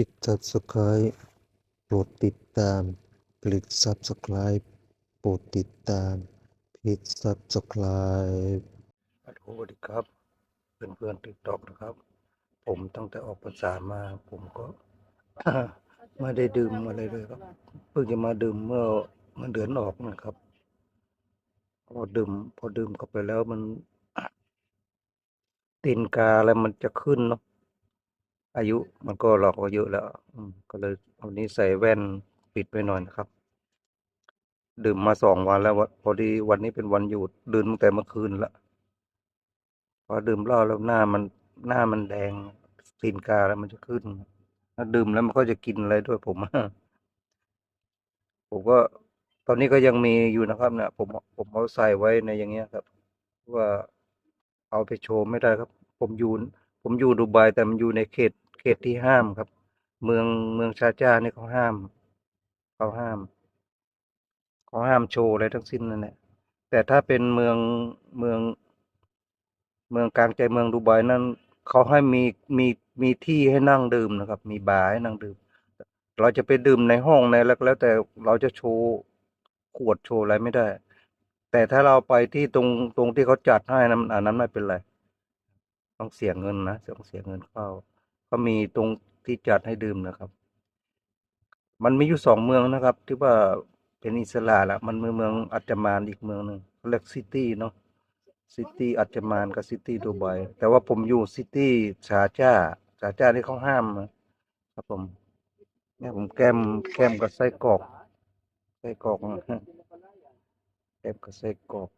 ปิด Subscribe โปรดติดตาม คลิก Subscribe โปรดติดตามเพจ Subscribe ฮัลโหลสวัสดีครับ เพื่อนเพื่อนติ๊กตอกนะครับ ผมตั้งแต่ออกพรรษามา ผมก็ ไม่ได้ดื่มอะไรเลยครับ เพิ่งจะมาดื่มเมื่อมื่อเดือนออกนะครับ พอดื่ม พอดื่มเข้าไปแล้วมันตีนกาอะไรมันจะขึ้นเนาะ อายุมันก็เราก็เยอะแล้วก็เลยวันนี้ใส่แว่นปิดไว้หน่อยนะครับ ดื่มมาสองวันแล้วพอดีวันนี้เป็นวันหยุดดื่มตั้งแต่เมื่อคืนละพอดื่มเหล้าแล้วหน้ามันหน้ามันแดงตีนกาแล้วมันจะขึ้นถ้าดื่มแล้วมันก็จะกินอะไรด้วยผมผมก็ตอนนี้ก็ยังมีอยู่นะครับเนี่ยผมผมเอาใส่ไว้ในอย่างเงี้ยครับ ว่าเอาไปโชว์ไม่ได้ครับ ผมอยู่ผมอยู่ดูไบแต่มันอยู่ในเขต เขตที่ห้ามครับ เมืองเมืองชาร์จานี่ยเขาห้ามเขาห้ามเขาห้ามโชว์อะไรทั้งสิ้นนั่นแหละแต่ถ้าเป็นเมืองเมือง เมืองกลางใจเมืองดูไบนั้นเขาให้มีมีมีที่ให้นั่งดื่มนะครับ มีบาร์ให้นั่งดื่ม เราจะไปดื่มในห้องในแล้วแล้วแต่เราจะโชว์ขวดโชว์อะไรไม่ได้ แต่ถ้าเราไปที่ตรงตรงที่เขาจัดให้นั้นอันนั้นไม่เป็นไร ต้องเสียเงินนะต้องเสียเงินเข้า ก็มีตรงที่จัดให้ดื่มนะครับ มันมีอยู่สองเมืองนะครับ ที่ว่าเป็นอิสระละมันมีเมืองอัจจมานอีกเมืองหนึ่งเรียกซิตี้เนาะซิตี้อัจจมานกับซิตี้ดูไบแต่ว่าผมอยู่ซิตี้ชาจ้าชาจ้าที่เขาห้ามนะครับผมเนี่ยผมแก้มแก้มกับไส้กรอกไส้กรอกนะแก้มกับไส้กรอก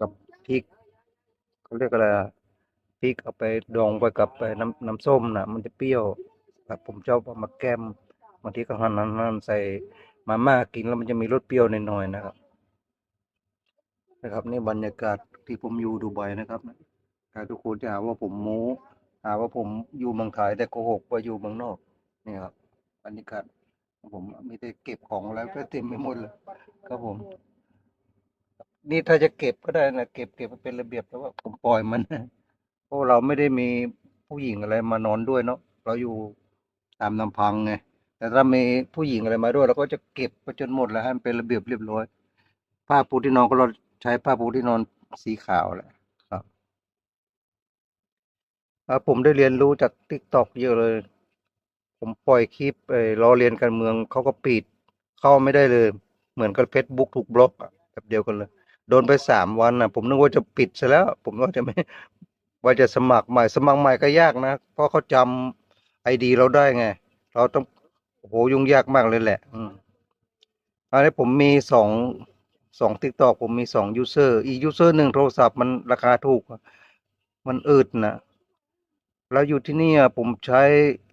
กับพริกเขาเรียกอะไร พริกเอาไปดองไปกับไปน้ำน้ำส้มนะมันจะเปรี้ยวแบบผมชอบเอามาแก้มบางทีก็หั่นหั่นหั่นใส่มาม่ากินแล้วมันจะมีรสเปรี้ยวหน่อยๆนะครับ นะครับนี่บรรยากาศที่ผมอยู่ดูไบนะครับถ้าทุกคนจะหาว่าผมโม้หาว่าผมอยู่เมืองไทยแต่โกหกว่าอยู่เมืองนอกนี่ครับบรรยากาศผมมีแต่เก็บของแล้วก็เต็มไปหมดเลยครับผม นี่ถ้าจะเก็บก็ได้นะเก็บเก็บเป็นระเบียบแต่ว่าผมปล่อยมัน ราะเราไม่ได้มีผู้หญิงอะไรมานอนด้วยเนาะเราอยู่ตามลำพังไงแต่ถ้ามีผู้หญิงอะไรมาด้วยเราก็จะเก็บไปจนหมดแล้วให้มันเป็นระเบียบเรียบร้อย ผ้าปูที่นอนก็เราใช้ผ้าปูที่นอนสีขาวแหละครับอ่าผมได้เรียนรู้จากทิกตอกเยอะเลย ผมปล่อยคลิปไอ้ล้อเลียนการเมืองเขาก็ปิด เข้าไม่ได้เลย เหมือนกับเฟซบุ๊กถูกบล็อกแบบเดียวกันเลย โดนไปสามวันนะผมนึกว่าจะปิดซะแล้ว ผมว่าจะไม่ ว่าจะสมัครใหม่สมัครใหม่ก็ยากนะ เพราะเขาจำไอดีเราได้ไง เราต้องโอ้โหยุ่งยากมากเลยแหละ อืมอันนี้ผมมีสองสองทิกตอกผมมีสองยูเซอร์อียูเซอร์หนึ่งโทรศัพท์มันราคาถูก มันอืดนะแล้วอยู่ที่นี่ผมใช้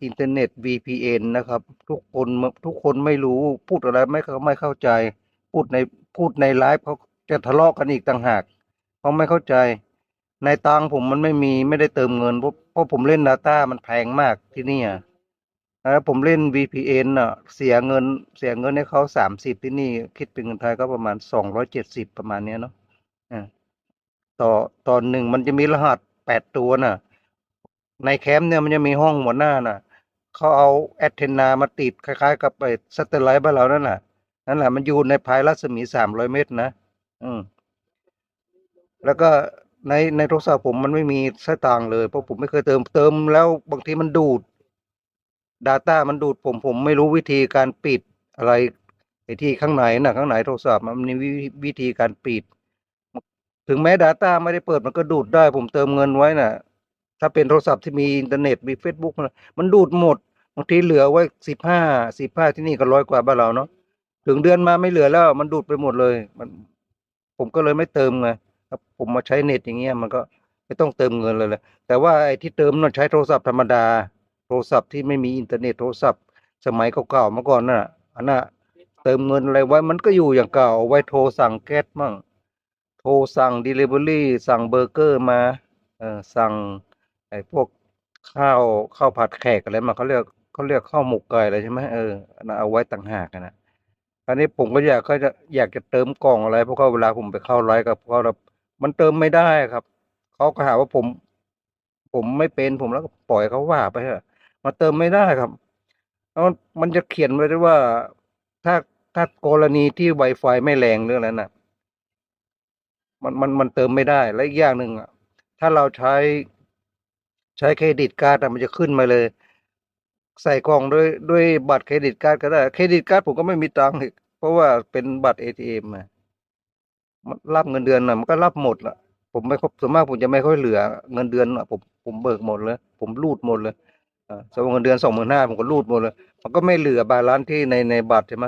อินเทอร์เน็ต VPN นะครับ ทุกคนทุกคนไม่รู้พูดอะไรไม่เขาไม่เข้าใจ พูดในพูดในไลฟ์เขาจะทะเลาะกันอีกต่างหากเขาไม่เข้าใจ ในตังผมมันไม่มีไม่ได้เติมเงินเพราะเพราะผมเล่น Data มันแพงมากที่นี่ยแล้วผมเล่น VPN อะ เสียเงินเสียเงินให้เขาสามสิบที่นี่คิดเป็นเงินไทยก็ประมาณสองร้อยเจ็ดสิบประมาณเนี้ยเนาะอ่าต่อตอนหนึ่งมันจะมีรหัสแปดตัวน่ะ ในแคมป์เนี่ยมันจะมีห้องหัวหน้าน่ะเขาเอาแอดเทนามาติดคล้ายๆ กับไอ้สเตอร์ไลท์บ้านเรานั่นแหละนั่นแหละมันอยู่ในภายรัศมีสามร้อยเมตรนะ อืมแล้วก็ ในในโทรศัพท์ผมมันไม่มีสตางค์เลย เพราะผมไม่เคยเติมเติมแล้วบางทีมันดูด Data มันดูดผมผมไม่รู้วิธีการปิดอะไรไอที่ข้างในน่ะข้างในโทรศัพท์มันมีวิธีการปิด ถึงแม้ Data ไม่ได้เปิดมันก็ดูดได้ ผมเติมเงินไว้น่ะ ถ้าเป็นโทรศัพท์ที่มีอินเทอร์เน็ตมี Facebook มันมันดูดหมดบางทีเหลือไว้สิบห้าสิบห้าที่นี่ก็ร้อยกว่าบ้านเราเนาะถึงเดือนมาไม่เหลือแล้ว มันดูดไปหมดเลย มัน ผมก็เลยไม่เติมไง ครับผมมาใช้เน็ตอย่างเงี้ยมันก็ไม่ต้องเติมเงินเลยแหละแต่ว่าไอ้ที่เติมน่ะใช้โทรศัพท์ธรรมดา โทรศัพท์ที่ไม่มีอินเทอร์เน็ตโทรศัพท์สมัยเก่าๆเมื่อก่อนน่ะอันน่ะเติมเงินอะไรไว้มันก็อยู่อย่างเก่าเอาไว้โทรสั่งแก๊สมั่งโทรสั่ง delivery สั่งเบอร์เกอร์มาเออสั่งไอ้พวกข้าวข้าวผัดแขกอะไรมาเขาเรียกเขาเรียกข้าวหมกไก่อะไรใช่ไหมเออนนั้นเอาไว้ต่างหากนะอันนี้ผมก็อยากก็จะอยากจะเติมกล่องอะไรเพราะว่าเวลาผมไปเข้าไลฟ์กับเขาแล้ว มันเติมไม่ได้ครับ เขาก็หาว่าผม ผมไม่เป็นผมแล้วก็ปล่อยเขาว่าไปเถอะมาเติมไม่ได้ครับแล้วมันจะเขียนไว้ด้วยว่าถ้าถ้ากรณีที่ Wi-Fi ไม่แรงเรื่องนั้นน่ะ มันมันมันเติมไม่ได้และอีกอย่างหนึ่งอะ ถ้าเราใช้ใช้เครดิตการ์ดมันจะขึ้นมาเลย ใส่กล่องด้วยด้วยบัตรเครดิตการ์ดก็ได้ เครดิตการ์ดผมก็ไม่มีตังค์อีกเพราะว่าเป็นบัตร ATM มามัน รับเงินเดือนน่ะมันก็รับหมดละผมไม่ส่วนมากผมจะไม่ค่อยเหลือเงินเดือนอะผมผมเบิกหมดเลย ผมรูดหมดเลยอ่าสมมติเงินเดือนสองหมื่นห้าผมก็รูดหมดเลย มันก็ไม่เหลือบาลานซ์ที่ในในบัตรใช่ไหม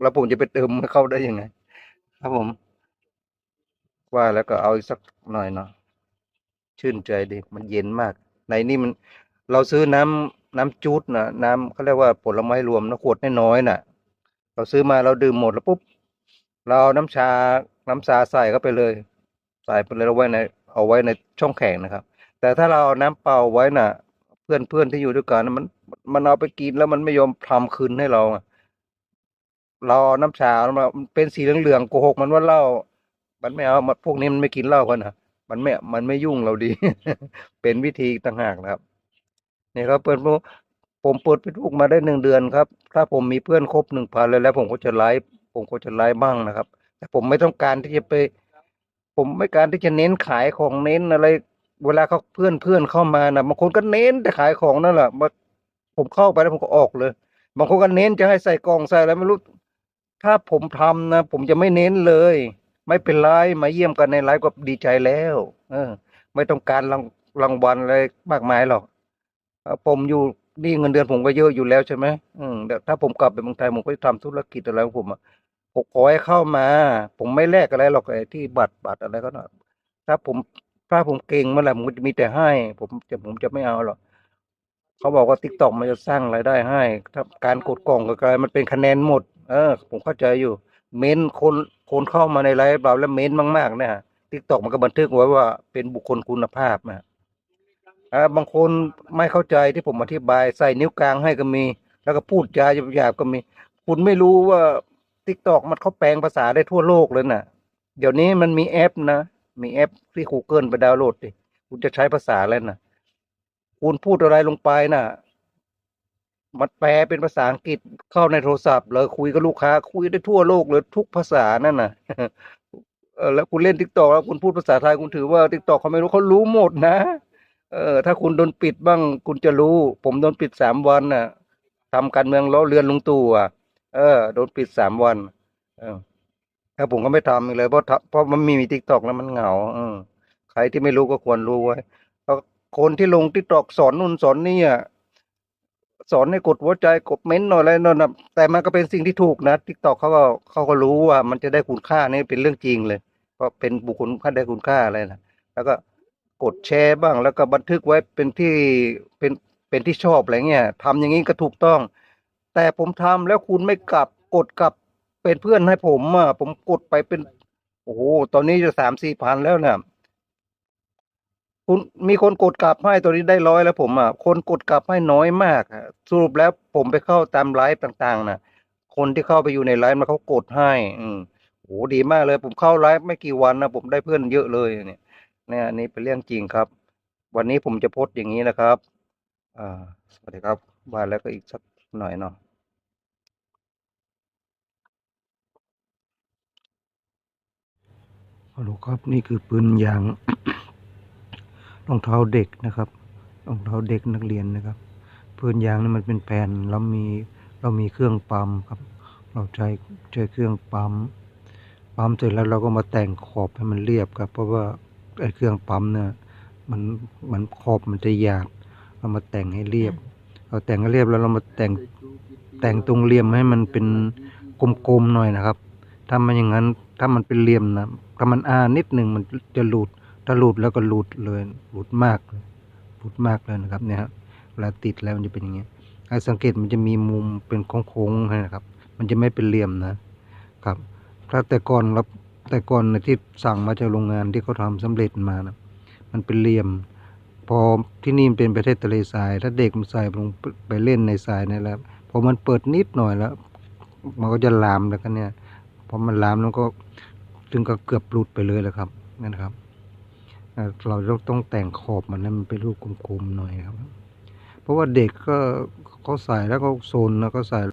แล้วผมจะไปเติมเข้าได้ยังไง ครับผม ว่าแล้วก็เอาอีกสักหน่อยเนาะชื่นใจดี มันเย็นมาก ในนี่มัน เราซื้อน้ำน้ำจูดนะน้ำเขาเรียกว่าผลไม้รวมนะขวดน้อยๆน่ะ เราซื้อมาเราดื่มหมดแล้วปุ๊บ เราเอาน้ำชา น้ำชาใส่เข้าไปเลย ใส่ไปเลยเราไว้ในเอาไว้ในช่องแข็งนะครับ แต่ถ้าเราเอาน้ำเปล่าไว้น่ะ เพื่อนเพื่อนที่อยู่ด้วยกันมันมันเอาไปกินแล้วมันไม่ยอมทำคืนให้เราเราน้ำชามาเป็นสีเหลืองๆโกหกมันว่าเหล้ามันไม่เอามันพวกนี้มันไม่กินเหล้ากันนะมันไม่ มันไม่ยุ่งเราดี เป็นวิธีต่างหากนะครับนี่ครับเพื่อนผมผมเปิดเฟซบุ๊กมาได้หนึ่งเดือนครับ ถ้าผมมีเพื่อนครบหนึ่งพันแล้วแล้วผมก็จะไลฟ์ผมก็จะไลฟ์บ้างนะครับ แต่ผมไม่ต้องการที่จะไป ผมไม่การที่จะเน้นขายของเน้นอะไร เวลาเขาเพื่อนเพื่อนเข้ามานะบางคนก็เน้นแต่ขายของนั่นแหละมาผมเข้าไปแล้วผมก็ออกเลย บางคนก็เน้นจะให้ใส่กล่องใส่อะไรไม่รู้ถ้าผมทำนะผมจะไม่เน้นเลย ไม่เป็นไรมาเยี่ยมกันในไลฟ์ก็ดีใจแล้ว เออ ไม่ต้องการรางรางวัลอะไรมากมายหรอกผมอยู่นี่เงินเดือนผมก็เยอะอยู่แล้วใช่ไหมอืมแต่ถ้าผมกลับไปเมืองไทยผมก็จะทำธุรกิจอะไรของผมอะ ผมขอให้เข้ามา ผมไม่แลกอะไรหรอกไอ้ที่บัตรบัตรอะไรก็นะถ้าผมถ้าผมเก่งเมื่อไหร่ผมจะมีแต่ให้ ผมจะผมจะไม่เอาหรอกเขาบอกว่าทิกตอกมันจะสร้างรายได้ให้ถ้าการกดกล่องกับอะไรมันเป็นคะแนนหมด เออ ผมเข้าใจอยู่ เม้นคนคนเข้ามาในไลฟ์เราแล้วเม้นมากๆเนี่ยทิกตอกมันก็บันทึกไว้ว่าเป็นบุคคลคุณภาพนะอ่าบางคนไม่เข้าใจที่ผมอธิบายใส่นิ้วกลางให้ก็มี แล้วก็พูดจาหยาบๆก็มี คุณไม่รู้ว่า ทิกตอกมันเขาแปลงภาษาได้ทั่วโลกเลยน่ะ เดี๋ยวนี้มันมีแอปนะ มีแอปที่ Google ไปดาวน์โหลดดิคุณจะใช้ภาษาอะไรน่ะ คุณพูดอะไรลงไปน่ะ มันแปลเป็นภาษาอังกฤษเข้าในโทรศัพท์เลยคุยกับลูกค้า คุยได้ทั่วโลกเลยทุกภาษานั่นน่ะเออแล้วคุณเล่นทิกตอกแล้วคุณพูดภาษาไทยคุณถือว่าทิกตอกเขาไม่รู้เขารู้หมดนะเออถ้าคุณโดนปิดบ้าง คุณจะรู้ ผมโดนปิดสามวันน่ะทำการเมืองล้อเลือนลุงตู่อะ เออโดนปิดสามวัน เออถ้าผมก็ไม่ทำอีกเลยเพราะเพราะมันมีมีทิกตอกแล้วมันเหงาเออใครที่ไม่รู้ก็ควรรู้ไว้เพราะคนที่ลงทิกตอกสอนนู่นสอนนี่อะสอนให้กดหัวใจกดเม้นต์หน่อยอะไรนั่นนะแต่มันก็เป็นสิ่งที่ถูกนะทิกตอกเขาก็เขาก็รู้ว่า มันจะได้คุณค่านี่เป็นเรื่องจริงเลย เพราะเป็นบุคคลค่าได้คุณค่าอะไรนะแล้วก็กดแชร์บ้างแล้วก็บันทึกไว้เป็นที่เป็นเป็นที่ชอบอะไรเงี้ยทำอย่างนี้ก็ถูกต้อง แต่ผมทำแล้วคุณไม่กลับกดกลับเป็นเพื่อนให้ผมอะผมกดไปเป็น โอ้โหตอนนี้จะสามสี่พันแล้วเนี่ยคุณมีคนกดกลับให้ตอนนี้ได้ร้อยแล้วผมอะคนกดกลับให้น้อยมากสรุปแล้วผมไปเข้าตามไลฟ์ต่างๆนะคนที่เข้าไปอยู่ในไลฟ์มันเขากดให้ อืมโอ้ดีมากเลย ผมเข้าไลฟ์ไม่กี่วันนะผมได้เพื่อนเยอะเลยเนี่ยเนี่ยนนี้เป็นเรื่องจริงครับ วันนี้ผมจะโพสต์อย่างนี้นะครับ อ่า สวัสดีครับว่าแล้วก็อีกสัก หน่อยเนาะฮัลโหลครับนี่คือปืนยางรองเท้าเด็กนะครับรองเท้าเด็กนักเรียนนะครับปืนยางนี่มันเป็นแผ่นเรามีเรามีเครื่องปั๊มครับ เราใช้ใช้เครื่องปั๊มปั๊มเสร็จแล้วเราก็มาแต่งขอบให้มันเรียบครับ เพราะว่าไอ้เครื่องปั๊มเนี่ยมันมันขอบมันจะหยาบเรามาแต่งให้เรียบ เราแต่งเรียบแล้วเรามาแต่งแต่งตรงเหลี่ยมให้มันเป็นกลมๆหน่อยนะครับ ถ้ามันอย่างนั้นถ้ามันเป็นเหลี่ยมนะถ้ามันอานิดหนึ่งมันจะหลุดถ้าหลุดแล้วก็หลุดเลยหลุดมากเลยหลุดมากเลยนะครับเนี่ยครับเวลาติดแล้วมันจะเป็นอย่างเงี้ยให้สังเกตมันจะมีมุมเป็นโค้งๆให้นะครับ มันจะไม่เป็นเหลี่ยมนะครับ ถ้าแต่ก่อนเราแต่ก่อนนที่สั่งมาจากโรงงานที่เขาทำสำเร็จมานะมันเป็นเหลี่ยม พอที่นี่มันเป็นประเทศทะเลทราย ถ้าเด็กมันใส่ลงไปเล่นในทรายนี่แหละพอมันเปิดนิดหน่อยแล้ว มันก็จะลามแล้วกันเนี่ยพอมันลามแล้วก็ถึงก็เกือบหลุดไปเลยแหละครับนั่นครับเราต้องแต่งขอบมันให้มันเป็นรูปกลมๆหน่อยครับ เพราะว่าเด็กก็เขาใส่แล้วก็โซนนะเขาใส่